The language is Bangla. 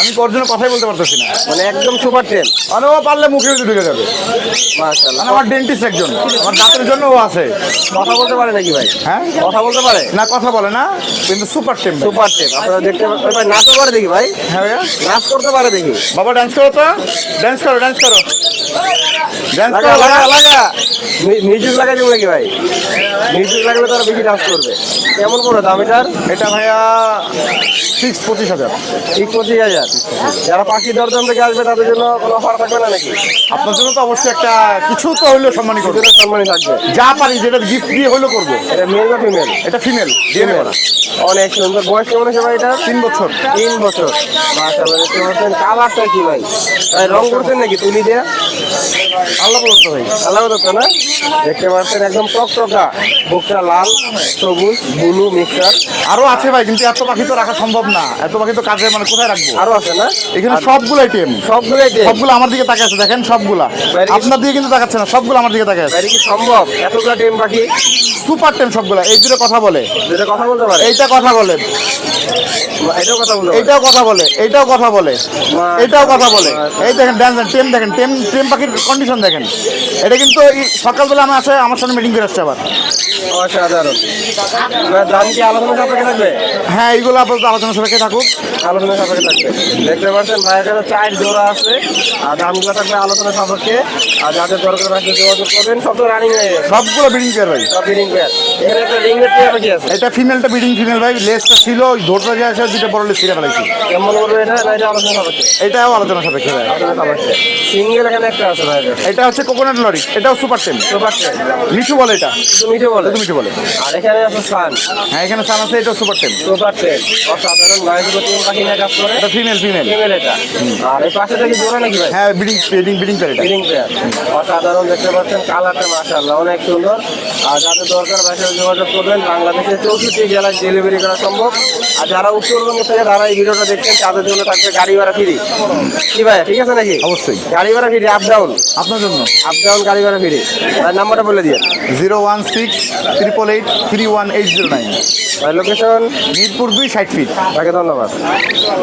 আমি তোর জন্য কথাই বলতে পারতেছি না। মানে একদম সুপার ট্রেন মানে ও পারলে মুখে মুখে ঢুকে যাবে। মানে আমার ডেন্টিস্ট একজন। আমার দাঁতের জন্য ও আছে। কথা বলতে পারে নাকি ভাই? হ্যাঁ? কথা বলতে পারে? না কথা বলে না কিন্তু সুপার ট্রেন সুপার ট্রেন আপনারা দেখতে ভাই নাচও পারে দেখি ভাই। হ্যাঁ নাচ করতে পারে দেখি। বাবা ডান্স করো তো। ডান্স করো ডান্স করো। লাগা করো লাগা লাগা। মিউজিক লাগাই দেবো নাকি ভাই? মিউজিক লাগালে তারা বেশি ডান্স করবে। কেমন করে দাম এটার? এটা ভাইয়া সিক্স পঁচিশ হাজার। ঠিক পঁচিশ হাজার। যারা পাখি দরদাম থেকে আসবে তাদের জন্য কোনো অফার থাকবে না নাকি? আপনার জন্য তো অবশ্যই একটা কিছু তো হইলেও সম্মানী করব। সম্মানী থাকবে। যা পারি যেটা গিফট দিয়ে হইলেও করব। এটা মেল না ফিমেল এটা ফিমেল দিয়ে ডিএনএ করা অনেক সুন্দর। বয়স কেমন আছে ভাই এটা তিন বছর। তিন বছর। মাশাআল্লাহ দেখতে পাচ্ছেন কালারটা কি ভাই? ভাই রং করছেন নাকি তুলি দিয়ে? Yes. আল্লাহ বলতো ভাই। আল্লাহ দত্ত না? দেখতে পাচ্ছেন একদম টকটকা। বুকটা লাল সবুজ ব্লু মিক্সার। আরও আছে ভাই কিন্তু এত পাখি তো রাখা সম্ভব না। এত পাখি তো কাজে মানে কোথায় রাখব? আরও আছে না? এখানে সবগুলাই টেম সবগুলোই দিয়ে সবগুলো আমার দিকে তাকিয়ে আছে দেখেন সবগুলা। আপনার দিকে কিন্তু তাকাচ্ছে না সবগুলো আমার দিকে তাকিয়ে আছে। কি সম্ভব? এতগুলো টেম পাখি? সুপার টেম সবগুলা এই দুটো কথা বলে। যেটা কথা বলতে পারে? এইটা কথা বলে। এটাও কথা বলতে পারে। এইটাও কথা বলে এইটাও কথা বলে। এটাও কথা বলে। এই দেখেন ড্যান্স টেম দেখেন টেম টেম পাখির কন্ডিশন দেখেন। এটা কিন্তু সকালবেলা আমার আছে আমার সাথে মিটিং করে আসছে আবার। অসাধারণ। না, দাম কি আলোচনা সাপেক্ষে থাকবে? হ্যাঁ এইগুলো আপাতত আলোচনা সবাইকে থাকুক। আলোচনা সাপেক্ষে থাকবে। দেখতে পাচ্ছেন ভাইয়ের কাছে চার জোড়া আছে আর দামগুলো থাকবে আলোচনা সাপেক্ষে। আর যাদের দরকার ভাইকে যোগাযোগ করবেন। সব তো রানিং হয়ে সবগুলো বিডিং পেয়ার ভাই। সব বিডিং পেয়ার এখানে একটা রিং এর পেয়ার কি আছে? এটা ফিমেলটা বিডিং ফিমেল ভাই। লেসটা ছিল ওই ধরতে যে আছে দুটো বড় লেস ছিঁড়ে ফেলাইছি। কেমন করবে এটা? এটা আলোচনা সাপেক্ষে? এটাও আলোচনা সাপেক্ষে ভাই। আলোচনা সাপেক্ষে। সিঙ্গেল এখানে একটা আছে ভাইয়ের এটা হচ্ছে কোকোনাট লরি এটাও super tame super train Mithu বলে এটা। মিঠে বলে। শুধু মিঠু বলে। আর এখানে আছে সান হ্যাঁ এখানে সান আছে এটাও সুপার টেম সুপার ট্রেন অসাধারণ ভাই দুটো তিন পাখি নিয়ে কাজ করে এটা ফিমেল ফিমেল ফিমেল এটা। আর এই পাশে থেকে জোড়া নাকি ভাই? হ্যাঁ বিডিং বিডিং বিডিং পেয়ার এটা। ফিলিং পেয়ার অসাধারণ দেখতে পাচ্ছেন কালারটা মাশাআল্লাহ অনেক সুন্দর। আর যাদের দরকার বাসায় যোগাযোগ করবেন বাংলাদেশের চৌষট্টি জেলায় ডেলিভারি করা সম্ভব। আর যারা উত্তরবঙ্গ থেকে যারা এই ভিডিওটা দেখছেন তাদের জন্য থাকবে গাড়ি ভাড়া ফ্রি কি ভাই ঠিক আছে নাকি? অবশ্যই। গাড়ি ভাড়া ফ্রি আপ ডাউন আপনার জন্য? আপ ডাউন গাড়ি ভাড়া ফিরে। ভাই নাম্বারটা বলে দিয়ে zero one six triple eight three one eight zero nine ভাই লোকেশন মিরপুর দুই ষাট ফিট তাকে ধন্যবাদ।